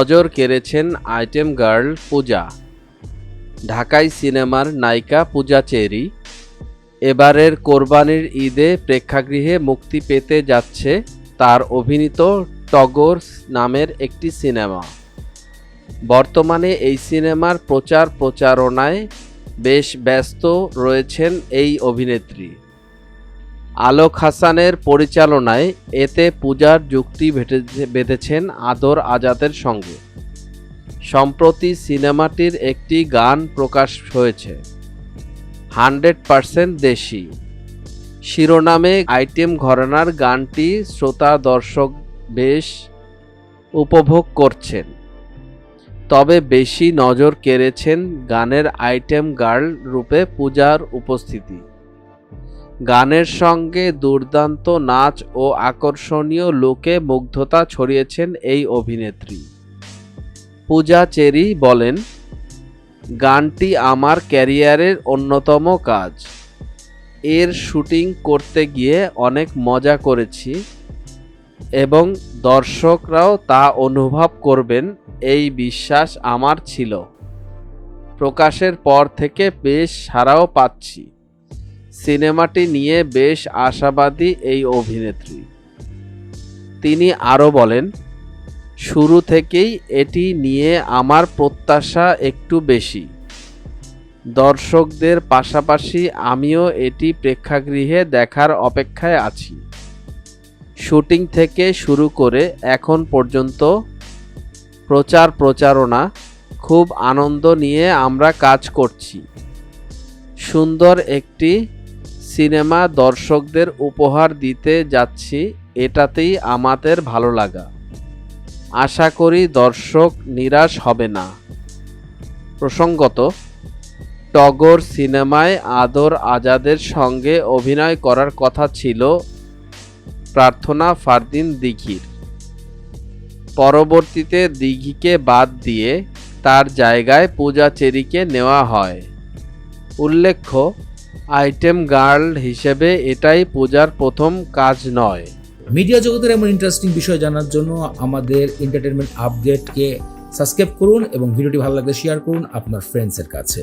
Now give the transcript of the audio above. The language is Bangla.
নজর কেড়েছেন আইটেম গার্ল পূজা। ঢাকাই সিনেমার নায়িকা পূজা চেরি। এবারের কোরবানির ঈদে প্রেক্ষাগৃহে মুক্তি পেতে যাচ্ছে তার অভিনীত টগর নামের একটি সিনেমা। বর্তমানে এই সিনেমার প্রচার প্রচারণায় বেশ ব্যস্ত রয়েছেন এই অভিনেত্রী। আলোক হাসানের পরিচালনায় এতে পূজার যুক্তি বেঁধেছেন আদর আজাদের সঙ্গে। সম্প্রতি সিনেমাটির একটি গান প্রকাশ হয়েছে। হান্ড্রেড পারসেন্ট দেশি। শিরোনামে আইটেম ঘরানার গানটি শ্রোতা, দর্শক বেশ উপভোগ করছেন। তবে বেশি নজর কেড়েছেন গানের আইটেম গার্ল রূপে পূজার উপস্থিতি। গানের সঙ্গে দুর্দান্ত নাচ ও আকর্ষণীয় লোকে মুগ্ধতা ছড়িয়েছেন এই অভিনেত্রী। পূজা চেরি বলেন, গানটি আমার ক্যারিয়ারের অন্যতম কাজ। এর শুটিং করতে গিয়ে অনেক মজা করেছি এবং দর্শকরাও তা অনুভব করবেন, এই বিশ্বাস আমার ছিল। প্রকাশের পর থেকে বেশ সাড়াও পাচ্ছি। সিনেমাটি নিয়ে বেশ আশাবাদী এই অভিনেত্রী। তিনি আরও বলেন, শুরু থেকেই এটি নিয়ে আমার প্রত্যাশা একটু বেশি। দর্শকদের পাশাপাশি আমিও এটি প্রেক্ষাগৃহে দেখার অপেক্ষায় আছি। শুটিং থেকে শুরু করে এখন পর্যন্ত প্রচার প্রচারণা খুব আনন্দ নিয়ে আমরা কাজ করছি। সুন্দর একটি সিনেমা দর্শকদের উপহার দিতে যাচ্ছি, এটাতেই আমাদের ভালো লাগা। আশা করি দর্শক নিরাশ হবে না। প্রসঙ্গত, টগর সিনেমায় আদর আজাদের সঙ্গে অভিনয় করার কথা ছিল প্রার্থনা ফারদিন দিঘির। পরবর্তীতে দিঘিকে বাদ দিয়ে তার জায়গায় পূজা চেরিকে নেওয়া হয়। উল্লেখ্য আইটেম গার্ল হিসেবে এটাই পূজার প্রথম কাজ নয়। মিডিয়া জগতের এমন ইন্টারেস্টিং বিষয় জানার জন্য আমাদের এন্টারটেনমেন্ট আপডেটকে সাবস্ক্রাইব করুন এবং ভিডিওটি ভালো লাগলে শেয়ার করুন আপনার ফ্রেন্ডসের কাছে।